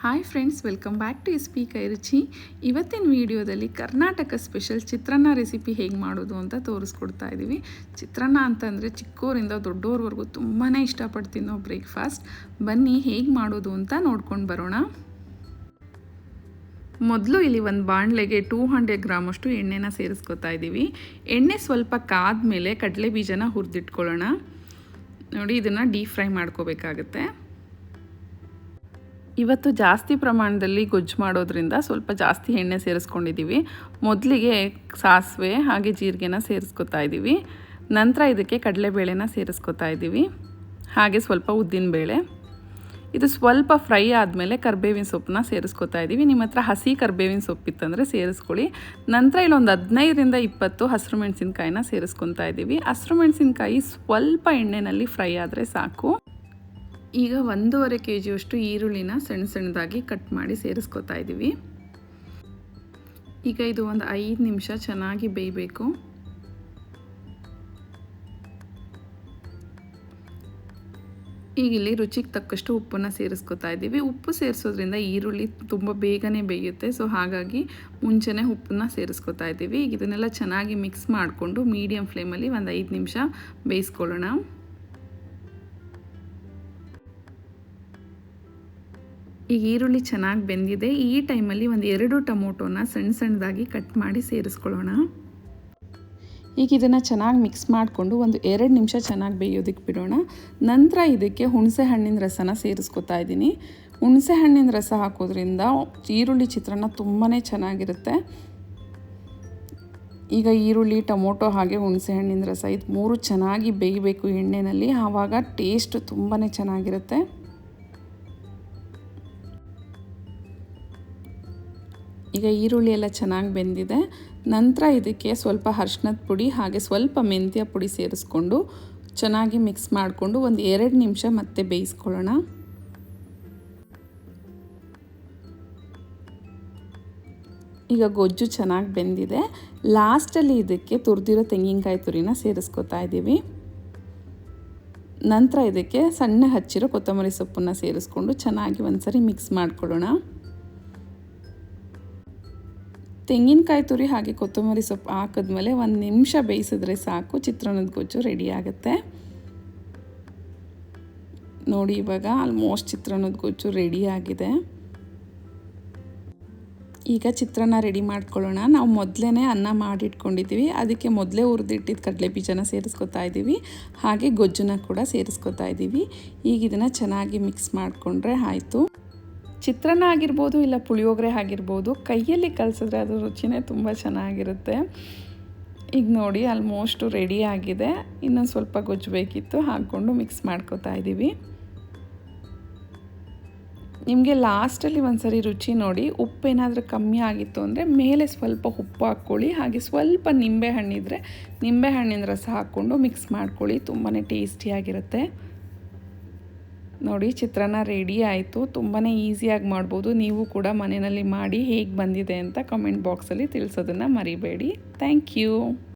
Hi friends welcome back to S P Kairuchi ಇವತ್ತಿನ ವಿಡಿಯೋದಲ್ಲಿ Karnataka special ಚಿತ್ರಾನ್ನ recipe ಹೇಗೆ ಮಾಡೋದು ಅಂತ ತೋರಿಸ್ಕೊಡ್ತಾ ಇದ್ದೀವಿ ಚಿತ್ರಾನ್ನ ಅಂತಂದರೆ ಚಿಕ್ಕೋರಿಂದ ದೊಡ್ಡೋರ್ವರೆಗೂ ತುಂಬಾ ಇಷ್ಟಪಟ್ಟು ತಿನ್ನೋ ಬ್ರೇಕ್ಫಾಸ್ಟ್ ಬನ್ನಿ ಹೇಗೆ ಮಾಡೋದು ಅಂತ ನೋಡ್ಕೊಂಡು ಬರೋಣ. ಮೊದಲು ಇಲ್ಲಿ ಒಂದು ಬಾಣಲೆಗೆ ಟೂ ಹಂಡ್ರೆಡ್ ಗ್ರಾಮಷ್ಟು ಎಣ್ಣೆನ ಸೇರಿಸ್ಕೊತಾ ಇದ್ದೀವಿ ಎಣ್ಣೆ ಸ್ವಲ್ಪ ಕಾದ ಮೇಲೆ ಕಡಲೆ ಬೀಜನ ಹುರಿದಿಟ್ಕೊಳ್ಳೋಣ. ನೋಡಿ, ಇದನ್ನು ಡೀಪ್ ಫ್ರೈ ಮಾಡ್ಕೋಬೇಕಾಗತ್ತೆ. ಇವತ್ತು ಜಾಸ್ತಿ ಪ್ರಮಾಣದಲ್ಲಿ ಗೊಜ್ಜು ಮಾಡೋದ್ರಿಂದ ಸ್ವಲ್ಪ ಜಾಸ್ತಿ ಎಣ್ಣೆ ಸೇರಿಸ್ಕೊಂಡಿದ್ದೀವಿ. ಮೊದಲಿಗೆ ಸಾಸಿವೆ ಹಾಗೆ ಜೀರಿಗೆನ ಸೇರಿಸ್ಕೊತಾ ಇದ್ದೀವಿ. ನಂತರ ಇದಕ್ಕೆ ಕಡಲೆಬೇಳೆನ ಸೇರಿಸ್ಕೊತಾ ಇದ್ದೀವಿ. ಹಾಗೆ ಸ್ವಲ್ಪ ಉದ್ದಿನಬೇಳೆ ಇದು ಸ್ವಲ್ಪ ಫ್ರೈ ಆದಮೇಲೆ ಕರ್ಬೇವಿನ ಸೊಪ್ಪನ್ನ ಸೇರಿಸ್ಕೊತಾ ಇದ್ದೀವಿ. ನಿಮ್ಮ ಹತ್ರ ಹಸಿ ಕರ್ಬೇವಿನ ಸೊಪ್ಪಿತ್ತಂದರೆ ಸೇರಿಸ್ಕೊಳ್ಳಿ. ನಂತರ ಇಲ್ಲೊಂದು ಹದಿನೈದರಿಂದ ಇಪ್ಪತ್ತು ಹಸಿರು ಮೆಣಸಿನ್ಕಾಯಿನ ಸೇರಿಸ್ಕೊತಾ ಇದ್ದೀವಿ. ಹಸಿರು ಮೆಣಸಿನ್ಕಾಯಿ ಸ್ವಲ್ಪ ಎಣ್ಣೆಯಲ್ಲಿ ಫ್ರೈ ಆದರೆ ಸಾಕು. ಈಗ ಒಂದೂವರೆ ಕೆ ಜಿಯಷ್ಟು ಈರುಳ್ಳಿನ ಸಣ್ಣ ಸಣ್ಣದಾಗಿ ಕಟ್ ಮಾಡಿ ಸೇರಿಸ್ಕೊತಾ ಇದ್ದೀವಿ. ಈಗ ಇದು ಒಂದು ಐದು ನಿಮಿಷ ಚೆನ್ನಾಗಿ ಬೇಯಬೇಕು. ಈಗ ಇಲ್ಲಿ ರುಚಿಗೆ ತಕ್ಕಷ್ಟು ಉಪ್ಪನ್ನು ಸೇರಿಸ್ಕೊತಾ ಇದ್ದೀವಿ. ಉಪ್ಪು ಸೇರಿಸೋದ್ರಿಂದ ಈರುಳ್ಳಿ ತುಂಬ ಬೇಗನೆ ಬೇಯುತ್ತೆ. ಸೊ ಹಾಗಾಗಿ ಮುಂಚೆನೇ ಉಪ್ಪನ್ನ ಸೇರಿಸ್ಕೊತಾ ಇದ್ದೀವಿ. ಈಗ ಇದನ್ನೆಲ್ಲ ಚೆನ್ನಾಗಿ ಮಿಕ್ಸ್ ಮಾಡಿಕೊಂಡು ಮೀಡಿಯಮ್ ಫ್ಲೇಮಲ್ಲಿ ಒಂದು ಐದು ನಿಮಿಷ ಬೇಯಿಸ್ಕೊಳ್ಳೋಣ. ಈಗ ಈರುಳ್ಳಿ ಚೆನ್ನಾಗಿ ಬೆಂದಿದೆ. ಈ ಟೈಮಲ್ಲಿ ಒಂದು ಎರಡು ಟೊಮೊಟೊನ ಸಣ್ಣ ಸಣ್ಣದಾಗಿ ಕಟ್ ಮಾಡಿ ಸೇರಿಸ್ಕೊಳ್ಳೋಣ. ಈಗ ಇದನ್ನು ಚೆನ್ನಾಗಿ ಮಿಕ್ಸ್ ಮಾಡಿಕೊಂಡು ಒಂದು ಎರಡು ನಿಮಿಷ ಚೆನ್ನಾಗಿ ಬೇಯೋದಕ್ಕೆ ಬಿಡೋಣ. ನಂತರ ಇದಕ್ಕೆ ಹುಣಸೆ ಹಣ್ಣಿನ ರಸನ ಸೇರಿಸ್ಕೊತಾ ಇದ್ದೀನಿ. ಹುಣಸೆ ಹಣ್ಣಿನ ರಸ ಹಾಕೋದ್ರಿಂದ ಈರುಳ್ಳಿ ಚಿತ್ರಾನ್ನ ತುಂಬಾ ಚೆನ್ನಾಗಿರುತ್ತೆ. ಈಗ ಈರುಳ್ಳಿ, ಟೊಮೊಟೊ ಹಾಗೆ ಹುಣಸೆ ಹಣ್ಣಿನ ರಸ ಇದು ಮೂರು ಚೆನ್ನಾಗಿ ಬೇಯಬೇಕು ಎಣ್ಣೆಯಲ್ಲಿ ಆವಾಗ ಟೇಸ್ಟ್ ತುಂಬಾ ಚೆನ್ನಾಗಿರುತ್ತೆ. ಈಗ ಈರುಳ್ಳಿ ಎಲ್ಲ ಚೆನ್ನಾಗಿ ಬೆಂದಿದೆ. ನಂತರ ಇದಕ್ಕೆ ಸ್ವಲ್ಪ ಅರ್ಶಿನದ ಪುಡಿ, ಹಾಗೆ ಸ್ವಲ್ಪ ಮೆಂತ್ಯ ಪುಡಿ ಸೇರಿಸ್ಕೊಂಡು ಚೆನ್ನಾಗಿ ಮಿಕ್ಸ್ ಮಾಡಿಕೊಂಡು ಒಂದು ಎರಡು ನಿಮಿಷ ಮತ್ತೆ ಬೇಯಿಸ್ಕೊಳ್ಳೋಣ. ಈಗ ಗೊಜ್ಜು ಚೆನ್ನಾಗಿ ಬೆಂದಿದೆ. ಲಾಸ್ಟಲ್ಲಿ ಇದಕ್ಕೆ ತುರಿದಿರೋ ತೆಂಗಿನಕಾಯಿ ತುರಿನ ಸೇರಿಸ್ಕೊತಾ ಇದ್ದೀವಿ ನಂತರ ಇದಕ್ಕೆ ಸಣ್ಣ ಹಚ್ಚಿರೋ ಕೊತ್ತಂಬರಿ ಸೊಪ್ಪನ್ನು ಸೇರಿಸ್ಕೊಂಡು ಚೆನ್ನಾಗಿ ಒಂದ್ಸರಿ ಮಿಕ್ಸ್ ಮಾಡ್ಕೊಳ್ಳೋಣ. ತೆಂಗಿನಕಾಯಿ ತುರಿ ಹಾಗೆ ಕೊತ್ತಂಬರಿ ಸೊಪ್ಪು ಹಾಕಿದ್ಮೇಲೆ ಒಂದು ನಿಮಿಷ ಬೇಯಿಸಿದ್ರೆ ಸಾಕು, ಚಿತ್ರಾನ್ನದ ಗೊಜ್ಜು ರೆಡಿ ಆಗುತ್ತೆ. ನೋಡಿ, ಇವಾಗ ಆಲ್ಮೋಸ್ಟ್ ಚಿತ್ರಾನ್ನದ ಗೊಜ್ಜು ರೆಡಿ ಆಗಿದೆ. ಈಗ ಚಿತ್ರಾನ್ನ ರೆಡಿ ಮಾಡ್ಕೊಳ್ಳೋಣ. ನಾವು ಮೊದಲೇ ಅನ್ನ ಮಾಡಿಟ್ಕೊಂಡಿದ್ದೀವಿ. ಅದಕ್ಕೆ ಮೊದಲೇ ಹುರಿದಿಟ್ಟಿದ್ದು ಕಡಲೆ ಬೀಜನ ಸೇರಿಸ್ಕೊತಾ ಇದ್ದೀವಿ. ಹಾಗೆ ಗೊಜ್ಜನ್ನ ಕೂಡ ಸೇರಿಸ್ಕೊತಾ ಇದ್ದೀವಿ. ಈಗ ಇದನ್ನು ಚೆನ್ನಾಗಿ ಮಿಕ್ಸ್ ಮಾಡಿಕೊಂಡ್ರೆ ಆಯಿತು. ಚಿತ್ರಾನ್ನ ಆಗಿರ್ಬೋದು ಇಲ್ಲ ಪುಳಿಯೋಗರೆ ಆಗಿರ್ಬೋದು, ಕೈಯಲ್ಲಿ ಕಲಿಸಿದ್ರೆ ಅದು ರುಚಿನೇ ತುಂಬ ಚೆನ್ನಾಗಿರುತ್ತೆ. ಈಗ ನೋಡಿ ಆಲ್ಮೋಸ್ಟು ರೆಡಿ ಆಗಿದೆ. ಇನ್ನೊಂದು ಸ್ವಲ್ಪ ಗೊಜ್ಜು ಬೇಕಿತ್ತು, ಹಾಕ್ಕೊಂಡು ಮಿಕ್ಸ್ ಮಾಡ್ಕೋತಾ ಇದ್ದೀವಿ ನಿಮಗೆ ಲಾಸ್ಟಲ್ಲಿ ಒಂದು ಸರಿ ರುಚಿ ನೋಡಿ, ಉಪ್ಪು ಏನಾದರೂ ಕಮ್ಮಿ ಆಗಿತ್ತು ಅಂದರೆ ಮೇಲೆ ಸ್ವಲ್ಪ ಉಪ್ಪು ಹಾಕ್ಕೊಳ್ಳಿ. ಹಾಗೆ ಸ್ವಲ್ಪ ನಿಂಬೆ ಹಣ್ಣಿದ್ರೆ ನಿಂಬೆ ಹಣ್ಣಿನ ರಸ ಹಾಕ್ಕೊಂಡು ಮಿಕ್ಸ್ ಮಾಡ್ಕೊಳ್ಳಿ ತುಂಬಾ ಟೇಸ್ಟಿಯಾಗಿರುತ್ತೆ ನೋಡಿ, ಚಿತ್ರಾನ್ನ ರೆಡಿ ಆಯಿತು. ತುಂಬಾ ಈಸಿಯಾಗಿ ಮಾಡ್ಬೋದು. ನೀವು ಕೂಡ ಮನೆಯಲ್ಲಿ ಮಾಡಿ ಹೇಗೆ ಬಂದಿದೆ ಅಂತ ಕಮೆಂಟ್ ಬಾಕ್ಸಲ್ಲಿ ತಿಳಿಸೋದನ್ನು ಮರಿಬೇಡಿ. Thank you